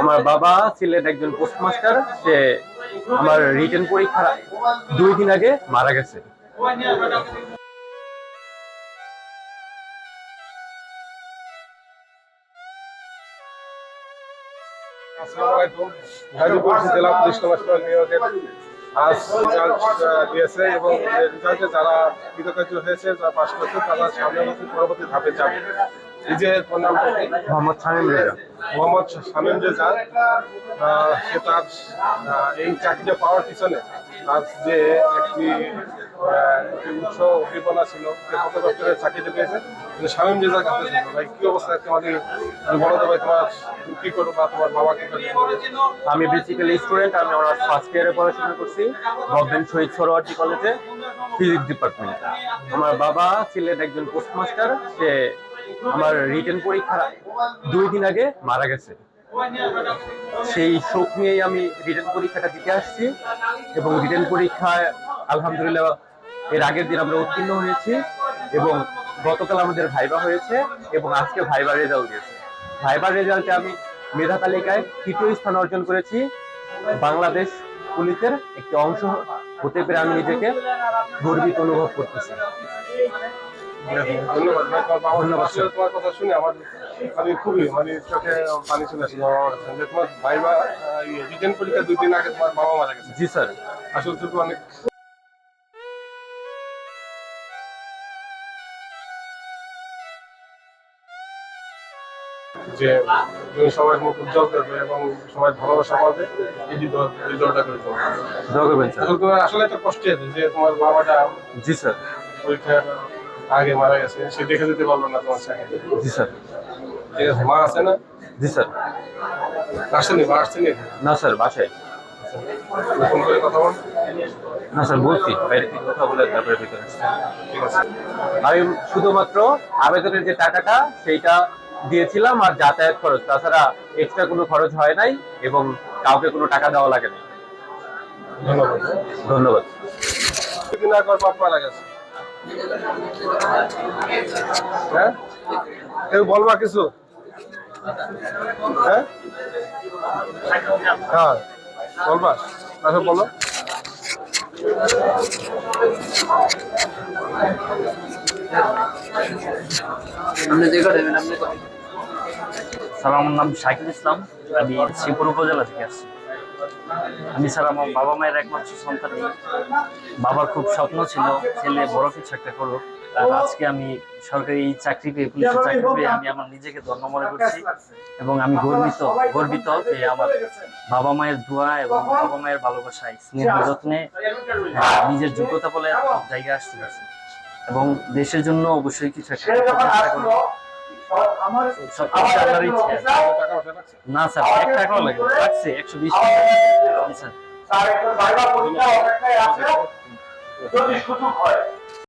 আমার বাবা সিলেট একজন পোস্টমাস্টার, সে আমার রিটেন পরীক্ষা দুই দিন আগে মারা গেছে। এবং যারা কৃতকার্য হয়েছে, যারা পাশ করছে, তারা সামনে পরবর্তী ধাপে যাবে। ওর নামটা কি? মোহাম্মদ শামীম রেজা। মোহাম্মদ শামীম রেজা। সে তার এই চাকরিটা পাওয়ার পিছনে তার যে একটি উৎস উদ্দীপনা ছিল যে কত কষ্ট করে চাকরিটা পেয়েছে। কিন্তু শামীম রেজার কাছে ছিল। ভাই কি অবস্থা? তোমাদের বলো তো ভাই তোমার কি করো বা তোমার বাবা কি করে আমি বেসিক্যালি স্টুডেন্ট আমি আমার ফার্স্ট ইয়ারে পড়াশোনা করছি গভর্নমেন্ট শহীদ সরোয়ার্দী কলেজে ফিজিক্স ডিপার্টমেন্ট আমার বাবা সিলেট একজন পোস্টমাস্টার সে আমার রিটার্ন পরীক্ষা দুই দিন আগে মারা গেছে। সেই শোক নিয়েই আমি রিটার্ন পরীক্ষাটা দিতে আসছি এবং রিটার্ন পরীক্ষায় আলহামদুলিল্লাহ এর আগের দিন আমরা উত্তীর্ণ হয়েছি এবং গতকাল আমাদের ভাইবা হয়েছে এবং আজকে ভাইবার রেজাল্ট দিয়েছে। ভাইবার রেজাল্টে আমি মেধা তালিকায় তৃতীয় স্থান অর্জন করেছি। বাংলাদেশ পুলিশের একটি অংশ হতে পেরে আমি নিজেকে গর্বিত অনুভব করতেছি। ধন্যবাদ তোমার বাবা ধন্যবাদ, তোমার কথা শুনে আমার আমি খুবই মানে চোখে পানি চলে যে তোমার ভাই বা রিটেন পরীক্ষা দুই দিন আগে তোমার বাবা মারা গেছে। জি স্যার। আসলে তুমি অনেক যে তুমি সবাই মুখ উজ্জ্বল করবে এবং সবাই ভালোবাসা পাবে এই করে দোয়া করবেন আসলে তোমার আসলে একটা কষ্ট আছে যে তোমার বাবাটা জি স্যার। পরীক্ষার আগে মারা গেছে সে দেখে যেতে পারল না তোমার চাকরি জি স্যার। ঠিক আছে মা আছে না? জি স্যার। আসেনি মা আসছেনি না? স্যার বাসায়। ফোন করে কথা বল। না স্যার বলছি বাইরে থেকে কথা বলে তারপরে ভিতরে আমি শুধুমাত্র আবেদনের যে টাকাটা সেইটা দিয়েছিলাম আর যাতায়াত খরচ। তাছাড়া এক্সট্রা কোনো খরচ হয় নাই এবং কাউকে কোনো টাকা দেওয়া লাগে না ধন্যবাদ। ধন্যবাদ হ্যাঁ? কেউ বলবা কিছু? হ্যাঁ? হ্যাঁ বলবা। আচ্ছা বলো। আমার নাম শাকিল ইসলাম। আমি শ্রীপুর উপজেলা থেকে আসছি। আমি স্যার, আমার বাবা মায়ের একমাত্র সন্তান। বাবার খুব স্বপ্ন ছিল ছেলে বড় কিছু একটা করুক। আর আজকে আমি সরকারি এই চাকরি পেয়ে, পুলিশের চাকরি পেয়ে আমি আমার নিজেকে ধন্য মনে করছি এবং আমি গর্বিত গর্বিত যে আমার বাবা মায়ের দোয়া এবং বাবা মায়ের ভালোবাসায় স্নেহ যত্নে নিজের যোগ্যতা বলে জায়গায় আসতে পারছি। এবং দেশের জন্য অবশ্যই কিছু একটা সব আল্লাহর ইচ্ছে। না স্যার এক টাকাও লাগে একশো বিশ টাকা। জি, স্যার। তার একজন পরীক্ষা অপেক্ষায় আছে। যদি সুযোগ হয়